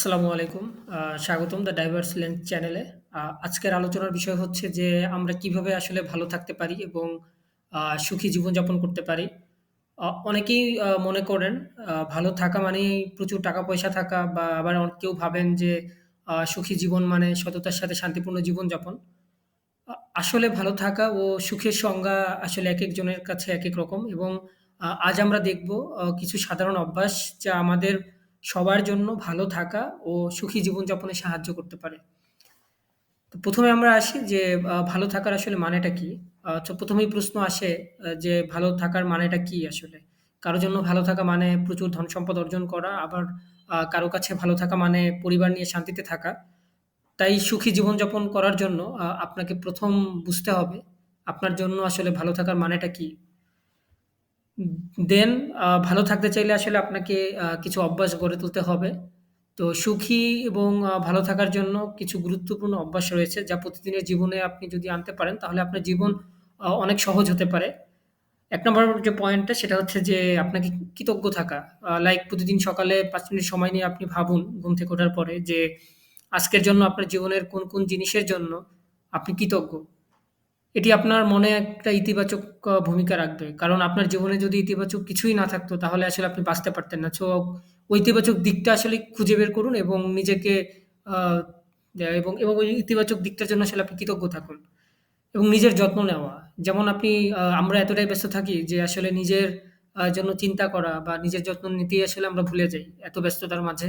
আসসালামু আলাইকুম। স্বাগতম দ্য ডাইভার্স লেন্থ চ্যানেলে। আজকের আলোচনার বিষয় হচ্ছে যে আমরা কীভাবে আসলে ভালো থাকতে পারি এবং সুখী জীবনযাপন করতে পারি। অনেকেই মনে করেন ভালো থাকা মানেই প্রচুর টাকা-পয়সা থাকা বা আবার কেউ ভাবেন যে সুখী জীবন মানে সততার সাথে শান্তিপূর্ণ জীবনযাপন। আসলে ভালো থাকা ও সুখের সংজ্ঞা আসলে এক একজনের কাছে এক এক রকম এবং আজ আমরা দেখব কিছু সাধারণ অভ্যাস যা আমাদের সবার জন্য ভালো থাকা ও সুখী জীবনযাপনে সাহায্য করতে পারে। তো প্রথমে আমরা আসি যে ভালো থাকার আসলে মানেটা কি? তো ১ম এই প্রশ্ন আসে যে ভালো থাকার মানেটা কি আসলে? কারও জন্য ভালো থাকা মানে প্রচুর ধন-সম্পদ অর্জন করা, আবার কারও কাছে ভালো থাকা মানে পরিবার নিয়ে শান্তিতে থাকা। তাই সুখী জীবনযাপন করার জন্য আপনাকে প্রথম বুঝতে হবে আপনার জন্য আসলে ভালো থাকার মানেটা কি? দেন ভালো থাকতে চাইলে আসলে আপনাকে কিছু অভ্যাস গড়ে তুলতে হবে। তো সুখী এবং ভালো থাকার জন্য কিছু গুরুত্বপূর্ণ অভ্যাস রয়েছে যা প্রতিদিনের জীবনে আপনি যদি আনতে পারেন তাহলে আপনার জীবন অনেক সহজ হতে পারে। ১ নম্বর যে পয়েন্টটা সেটা হচ্ছে যে আপনাকে কৃতজ্ঞ থাকা। লাইক প্রতিদিন সকালে ৫ মিনিট সময় নিয়ে আপনি ভাবুন ঘুম থেকে ওঠার পরে যে আজকের জন্য আপনার জীবনের কোন, কোন জিনিসের জন্য আপনি কৃতজ্ঞ। এটি আপনার মনে একটা ইতিবাচক ভূমিকা রাখবে। কারণ আপনার জীবনে যদি ইতিবাচক কিছুই না থাকতো তাহলে আসলে আপনি বাঁচতে পারতেন না। সো ওই ইতিবাচক দিকটা আসলে খুঁজে বের করুন এবং নিজেকে এবং, এবং ওই ইতিবাচক দিকটার জন্য আসলে আপনি কৃতজ্ঞ থাকুন। এবং নিজের যত্ন নেওয়া। যেমন আপনি আমরা এতটাই ব্যস্ত থাকি যে আসলে নিজের জন্য চিন্তা করা বা নিজের যত্ন নিতেই আসলে আমরা ভুলে যাই এত ব্যস্ততার মাঝে।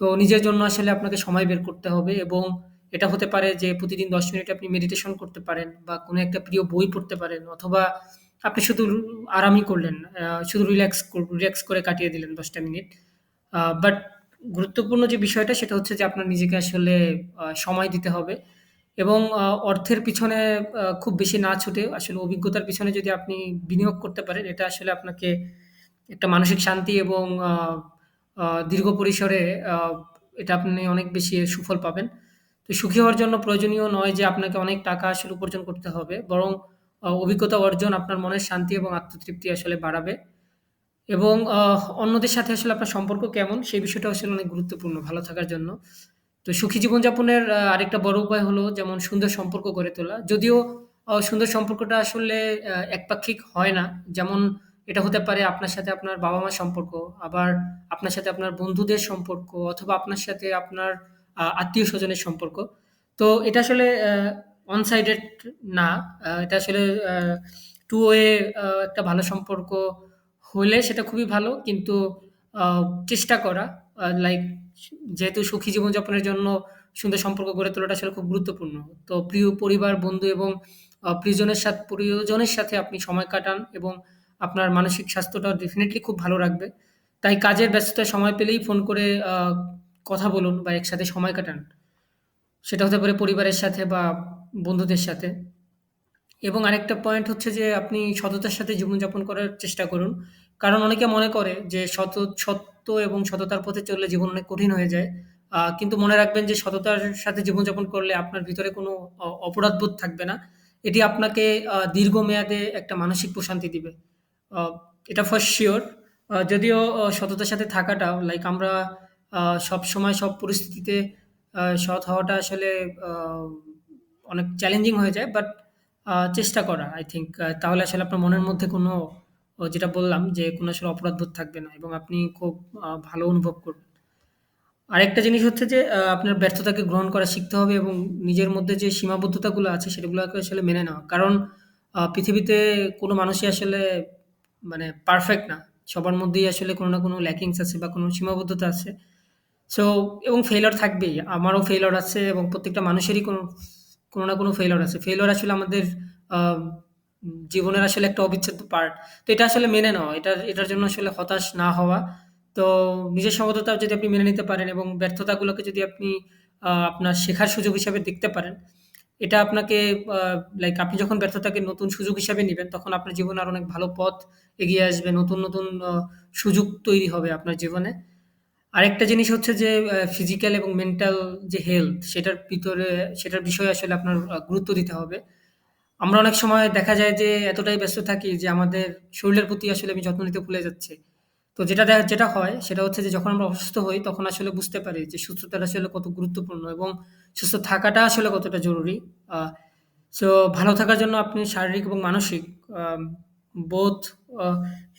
তো নিজের জন্য আসলে আপনাকে সময় বের করতে হবে এবং এটা হতে পারে যে প্রতিদিন ১০ মিনিট আপনি মেডিটেশন করতে পারেন বা কোনো একটা প্রিয় বই পড়তে পারেন অথবা আপনি শুধু আরামই করলেন। শুধু রিল্যাক্স রিল্যাক্স করে কাটিয়ে দিলেন দশটা মিনিট। বাট গুরুত্বপূর্ণ যে বিষয়টা সেটা হচ্ছে যে আপনার নিজেকে আসলে সময় দিতে হবে এবং অর্থের পিছনে খুব বেশি না ছুটে আসলে অভিজ্ঞতার পিছনে যদি আপনি বিনিয়োগ করতে পারেন, এটা আসলে আপনাকে একটা মানসিক শান্তি এবং দীর্ঘ পরিসরে এটা আপনি অনেক বেশি সুফল পাবেন। তো সুখী হওয়ার জন্য প্রয়োজনীয় নয় যে আপনাকে অনেক টাকা আসলে উপার্জন করতে হবে। বরং অভিজ্ঞতা অর্জন আপনার মনের শান্তি এবং আত্মতৃপ্তি আসলে বাড়াবে। এবং অন্যদের সাথে আসলে আপনার সম্পর্ক কেমন সেই বিষয়টা আসলে অনেক গুরুত্বপূর্ণ ভালো থাকার জন্য। তো সুখী জীবনযাপনের আরেকটা বড় উপায় হলো যেমন সুন্দর সম্পর্ক গড়ে তোলা। যদিও সুন্দর সম্পর্কটা আসলে একপাক্ষিক হয় না। যেমন এটা হতে পারে আপনার সাথে আপনার বাবা-মার সম্পর্ক, আবার আপনার সাথে আপনার বন্ধুদের সম্পর্ক অথবা আপনার সাথে আপনার আ আত্মীয়-স্বজনের সম্পর্ক। তো এটা আসলে অ্যা ওয়ান সাইডেড না। এটা আসলে টু ওয়ে একটা ভালো সম্পর্ক হলে সেটা খুবই ভালো। কিন্তু চেষ্টা করা লাইক যেহেতু সুখী জীবনযাপনের জন্য সুন্দর সম্পর্ক গড়ে তোলাটা আসলে খুব গুরুত্বপূর্ণ। তো প্রিয় পরিবার, বন্ধু এবং প্রিয়জনের সাথে প্রিয়জনের সাথে আপনি সময় কাটান এবং আপনার মানসিক স্বাস্থ্যটাও ডেফিনেটলি খুব ভালো রাখবে। তাই কাজের ব্যস্ততায় সময় পেলেই ফোন করে কথা বলুন বা একসাথে সময় কাটান। সেটা হতে পারে পরিবারের সাথে বা বন্ধুদের সাথে। এবং আরেকটা পয়েন্ট হচ্ছে যে আপনি সততার সাথে জীবনযাপন করার চেষ্টা করুন। কারণ অনেকে মনে করে যে সত, সত্য এবং সততার পথে চললে জীবন অনেক কঠিন হয়ে যায়। কিন্তু মনে রাখবেন যে সততার সাথে জীবনযাপন করলে আপনার ভিতরে কোনো অপরাধবোধ থাকবে না। এটি আপনাকে দীর্ঘমেয়াদে একটা মানসিক প্রশান্তি দিবে। এটা ফার্স্ট শিওর যদিও সততার সাথে থাকাটাও লাইক আমরা আ সবসময় সব পরিস্থিতিতে সৎ হওয়াটা আসলে অনেক চ্যালেঞ্জিং হয়ে যায়। বাট চেষ্টা করা আই আ তাহলে আসলে আপনার মনের মধ্যে কোনো যেটা বললাম যে কোনো আসলে অপরাধবোধ থাকবে না এবং আপনি খুব ভালো অনুভব করবেন। আরেকটা জিনিস হচ্ছে যে আপনার ব্যর্থতাকে গ্রহণ করা শিখতে হবে এবং নিজের মধ্যে যে সীমাবদ্ধতাগুলো আছে সেগুলোকে আসলে মেনে নেওয়া। কারণ পৃথিবীতে কোনো মানুষই আসলে মানে পারফেক্ট না। সবার মধ্যেই আসলে কোনো না কোনো ল্যাকিংস আছে বা কোনো সীমাবদ্ধতা আছে। সো এবং ফেইলিউর থাকবেই। আমারও ফেইলিউর আছে এবং প্রত্যেকটা মানুষেরই কোনো কোনো না কোনো ফেইলিউর আছে। ফেইলিউর আসলে আমাদের জীবনের আসলে একটা অবিচ্ছেদ্য পার্ট। তো এটা আসলে মেনে নেওয়া। এটা এটার জন্য আসলে হতাশ না হওয়া। তো নিজের সীমাবদ্ধতা যদি আপনি মেনে নিতে পারেন এবং ব্যর্থতাগুলোকে যদি আপনি আপনার শেখার সুযোগ হিসাবে দেখতে পারেন, এটা আপনাকে লাইক আপনি যখন ব্যর্থতাকে নতুন সুযোগ হিসাবে নেবেন তখন আপনার জীবনে আর অনেক ভালো পথ এগিয়ে আসবে। নতুন, নতুন সুযোগ তৈরি হবে আপনার জীবনে। আরেকটা জিনিস হচ্ছে যে ফিজিক্যাল এবং মেন্টাল যে হেলথ সেটার ভিতরে, সেটার বিষয়ে আসলে আপনার গুরুত্ব দিতে হবে। আমরা অনেক সময় দেখা যায় যে, এতটাই ব্যস্ত থাকি যে, আমাদের শরীরের প্রতি আসলে আমি যত্ন নিতে ভুলে যাচ্ছি। তো যেটা যেটা হয়, সেটা হচ্ছে যে, যখন আমরা অসুস্থ হই, তখন আসলে বুঝতে পারি যে, সুস্থতাটা আসলে কত গুরুত্বপূর্ণ এবং সুস্থ থাকাটা আসলে কতটা জরুরি। সো ভালো থাকার জন্য আপনি শারীরিক এবং মানসিক আম বোথ আ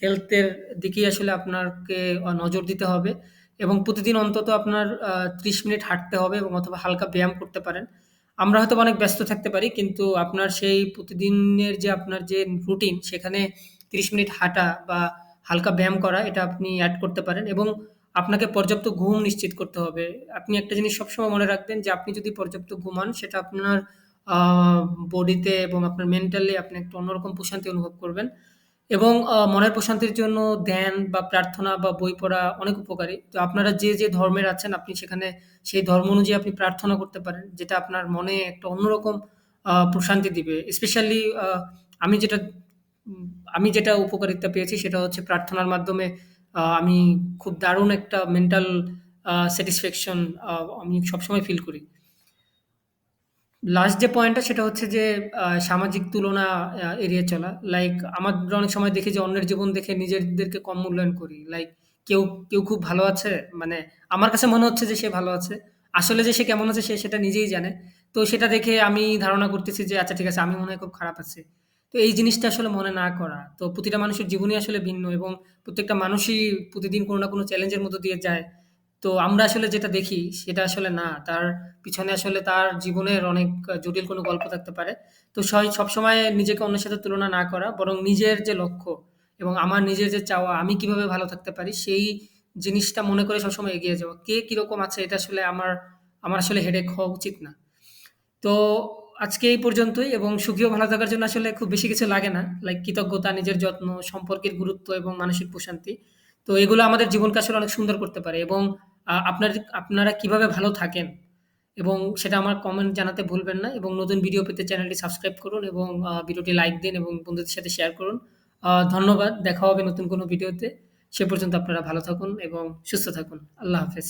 হেলথ এর দিকেই আসলে আপনাকে নজর দিতে হবে এবং প্রতিদিন অন্তত আপনার ৩০ মিনিট হাঁটতে হবে এবং অথবা হালকা ব্যায়াম করতে পারেন। আমরা হয়তো অনেক ব্যস্ত থাকতে পারি, কিন্তু আপনার সেই প্রতিদিনের যে আপনার যে রুটিন সেখানে ৩০ মিনিট হাঁটা বা হালকা ব্যায়াম করা, এটা আপনি অ্যাড করতে পারেন এবং আপনাকে পর্যাপ্ত ঘুম নিশ্চিত করতে হবে। আপনি একটা জিনিস সবসময় মনে রাখবেন যে, আপনি যদি পর্যাপ্ত ঘুমান, সেটা আপনার বডিতে এবং আপনার মেন্টালি আপনি একটা অন্যরকম প্রশান্তি অনুভব করবেন এবং মনের প্রশান্তির জন্য ধ্যান বা প্রার্থনা বা বই পড়া অনেক উপকারী। তো আপনারা যে, যে ধর্মের আছেন আপনি সেখানে সেই ধর্ম অনুযায়ী আপনি প্রার্থনা করতে পারেন। যেটা আপনার মনে একটা অন্যরকম প্রশান্তি দিবে। স্পেশালি আমি যেটা আমি যেটা উপকারিতা পেয়েছি সেটা হচ্ছে প্রার্থনার মাধ্যমে আমি খুব দারুণ একটা মেন্টাল স্যাটিসফ্যাকশন আমি সবসময় ফিল করি। লাস্ট যে পয়েন্টটা সেটা হচ্ছে যে আ সামাজিক তুলনা আ এড়িয়ে চলা। লাইক আমরা অনেক সময় দেখি যে অন্যের জীবন দেখে নিজেদেরকে কম মূল্যায়ন করি। লাইক কেউ, কেউ খুব ভালো আছে মানে আমার কাছে মনে হচ্ছে যে সে ভালো আছে। আসলে যে সে কেমন আছে সে সেটা নিজেই জানে। তো সেটা দেখে আমি ধারণা করতেছি যে আচ্ছা ঠিক আছে আমি মনে হয় খুব খারাপ আছি। তো এই জিনিসটা আসলে মনে না করা। তো প্রতিটা মানুষের জীবনই আসলে ভিন্ন এবং প্রত্যেকটা মানুষই প্রতিদিন কোনো না কোনো চ্যালেঞ্জের মধ্য দিয়ে যায়। তো আমরা আসলে যেটা দেখি সেটা আসলে না। তার পিছনে আসলে তার জীবনের অনেক জটিল কোনো গল্প থাকতে পারে। তো সই সবসময় নিজেকে অন্যের সাথে তুলনা না করা বরং নিজের যে লক্ষ্য এবং আমার নিজের যে চাওয়া আমি কীভাবে ভালো থাকতে পারি সেই জিনিসটা মনে করে সবসময় এগিয়ে যাওয়া। কে কীরকম আছে এটা আসলে আমার, আমার আসলে হেডেক হওয়া উচিত না। তো আজকে এই পর্যন্তই এবং সুখী ও ভালো থাকার জন্য আসলে খুব বেশি কিছু লাগে না। লাইক কৃতজ্ঞতা, নিজের যত্ন, সম্পর্কের গুরুত্ব এবং মানসিক প্রশান্তি। তো এগুলো আমাদের জীবনকে আসলে অনেক সুন্দর করতে পারে এবং আপনার আপনারা কীভাবে ভালো থাকেন এবং সেটা আমার কমেন্ট জানাতে ভুলবেন না এবং নতুন ভিডিও পেতে চ্যানেলটি সাবস্ক্রাইব করুন এবং ভিডিওটি লাইক দিন এবং বন্ধুদের সাথে শেয়ার করুন। ধন্যবাদ। দেখা হবে নতুন কোনো ভিডিওতে। সে পর্যন্ত আপনারা ভালো থাকুন এবং সুস্থ থাকুন। আল্লাহ হাফেজ।